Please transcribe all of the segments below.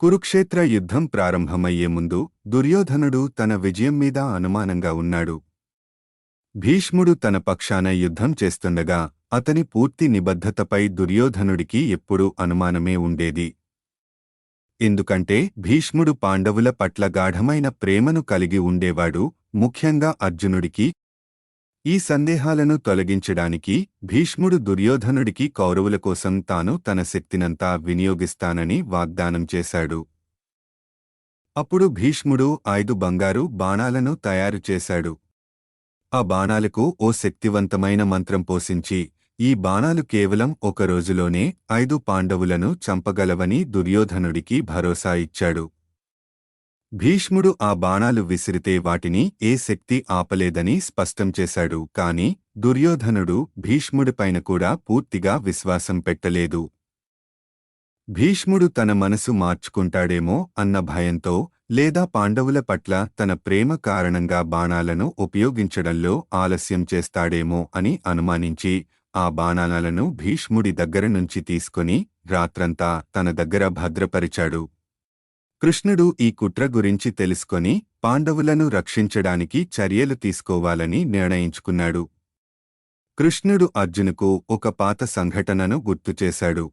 కురుక్షేత్ర యుద్ధం ప్రారంభమయ్యే ముందు దుర్యోధనుడు తన విజయం మీద అనుమానంగా ఉన్నాడు. భీష్ముడు తన పక్షాన యుద్ధం చేస్తుండగా అతని పూర్తి నిబద్ధతపై దుర్యోధనుడికి ఎప్పుడూ అనుమానమే ఉండేది. ఎందుకంటే భీష్ముడు పాండవుల పట్ల గాఢమైన ప్రేమను కలిగి ఉండేవాడు ముఖ్యంగా అర్జునుడికి ఈ సందేహాలను తొలగించడానికి భీష్ముడు దుర్యోధనుడికి కౌరవుల కోసం తాను తన శక్తినంతా వినియోగిస్తానని వాగ్దానం చేశాడు. అప్పుడు భీష్ముడు ఐదు బంగారు బాణాలను తయారు చేశాడు. ఆ బాణాలకు ఓ శక్తివంతమైన మంత్రం పోసించి ఈ బాణాలు కేవలం ఒక రోజులోనే ఐదు పాండవులను చంపగలవని దుర్యోధనుడికి భరోసా ఇచ్చాడు. భీష్ముడు ఆ బాణాలు విసిరితే వాటిని ఏ శక్తి ఆపలేదని స్పష్టం చేశాడు. కాని దుర్యోధనుడు భీష్ముడిపైన కూడా పూర్తిగా విశ్వాసం పెట్టలేదు. భీష్ముడు తన మనసు మార్చుకుంటాడేమో అన్న భయంతో లేదా పాండవుల పట్ల తన ప్రేమ కారణంగా బాణాలను ఉపయోగించడంలో ఆలస్యం చేస్తాడేమో అని అనుమానించి ఆ బాణాలను భీష్ముడి దగ్గర నుంచి తీసుకొని రాత్రంతా తన దగ్గర భద్రపరిచాడు. కృష్ణుడు ఈ కుట్ర గురించి తెలుసుకొని పాండవులను రక్షించడానికి చర్యలు తీసుకోవాలని నిర్ణయించుకున్నాడు. కృష్ణుడు అర్జునుకు ఒక పాత సంఘటనను గుర్తుచేశాడు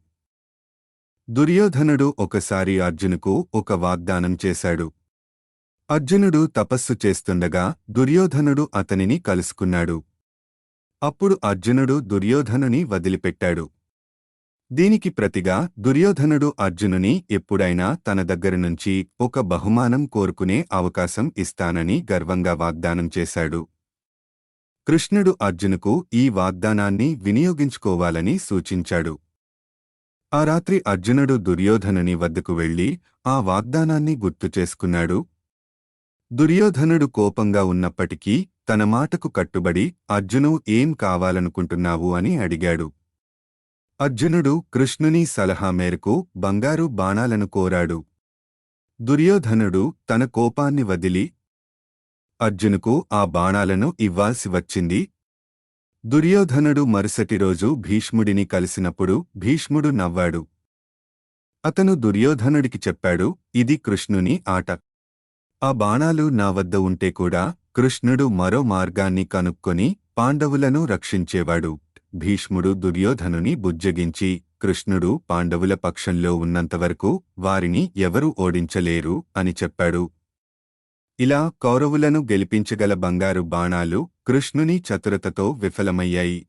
దుర్యోధనుడు ఒకసారి అర్జునుకు ఒక వాగ్దానం చేశాడు. అర్జునుడు తపస్సు చేస్తుండగా దుర్యోధనుడు అతనిని కలుసుకున్నాడు. అప్పుడు అర్జునుడు దుర్యోధనుని వదిలిపెట్టాడు. దీనికి ప్రతిగా దుర్యోధనుడు అర్జునుని ఎప్పుడైనా తన దగ్గర నుంచి ఒక బహుమానం కోరుకునే అవకాశం ఇస్తానని గర్వంగా వాగ్దానం చేశాడు. కృష్ణుడు అర్జునుకు ఈ వాగ్దానాన్ని వినియోగించుకోవాలని సూచించాడు. ఆ రాత్రి అర్జునుడు దుర్యోధనుని వద్దకు వెళ్ళి ఆ వాగ్దానాన్ని గుర్తు చేసుకున్నాడు. దుర్యోధనుడు కోపంగా ఉన్నప్పటికీ తన మాటకు కట్టుబడి అర్జును ఏం కావాలనుకుంటున్నావు? అని అడిగాడు. అర్జునుడు కృష్ణుని సలహా మేరకు బంగారు బాణాలను కోరాడు. దుర్యోధనుడు తన కోపాన్ని వదిలి అర్జునుకు ఆ బాణాలను ఇవ్వాల్సి వచ్చింది. దుర్యోధనుడు మరుసటి రోజు భీష్ముడిని కలిసినప్పుడు భీష్ముడు నవ్వాడు. అతను దుర్యోధనుడికి చెప్పాడు ఇది కృష్ణుని ఆట. ఆ బాణాలు నా వద్ద ఉంటే కూడా కృష్ణుడు మరో మార్గాన్ని కనుక్కొని పాండవులను రక్షించేవాడు. భీష్ముడు దుర్యోధనుని బుజ్జగించి కృష్ణుడు పాండవుల పక్షంలో ఉన్నంతవరకు వారిని ఎవరూ ఓడించలేరు? అని చెప్పాడు. ఇలా కౌరవులను గెలిపించగల బంగారు బాణాలు కృష్ణుని చతురతతో విఫలమయ్యాయి.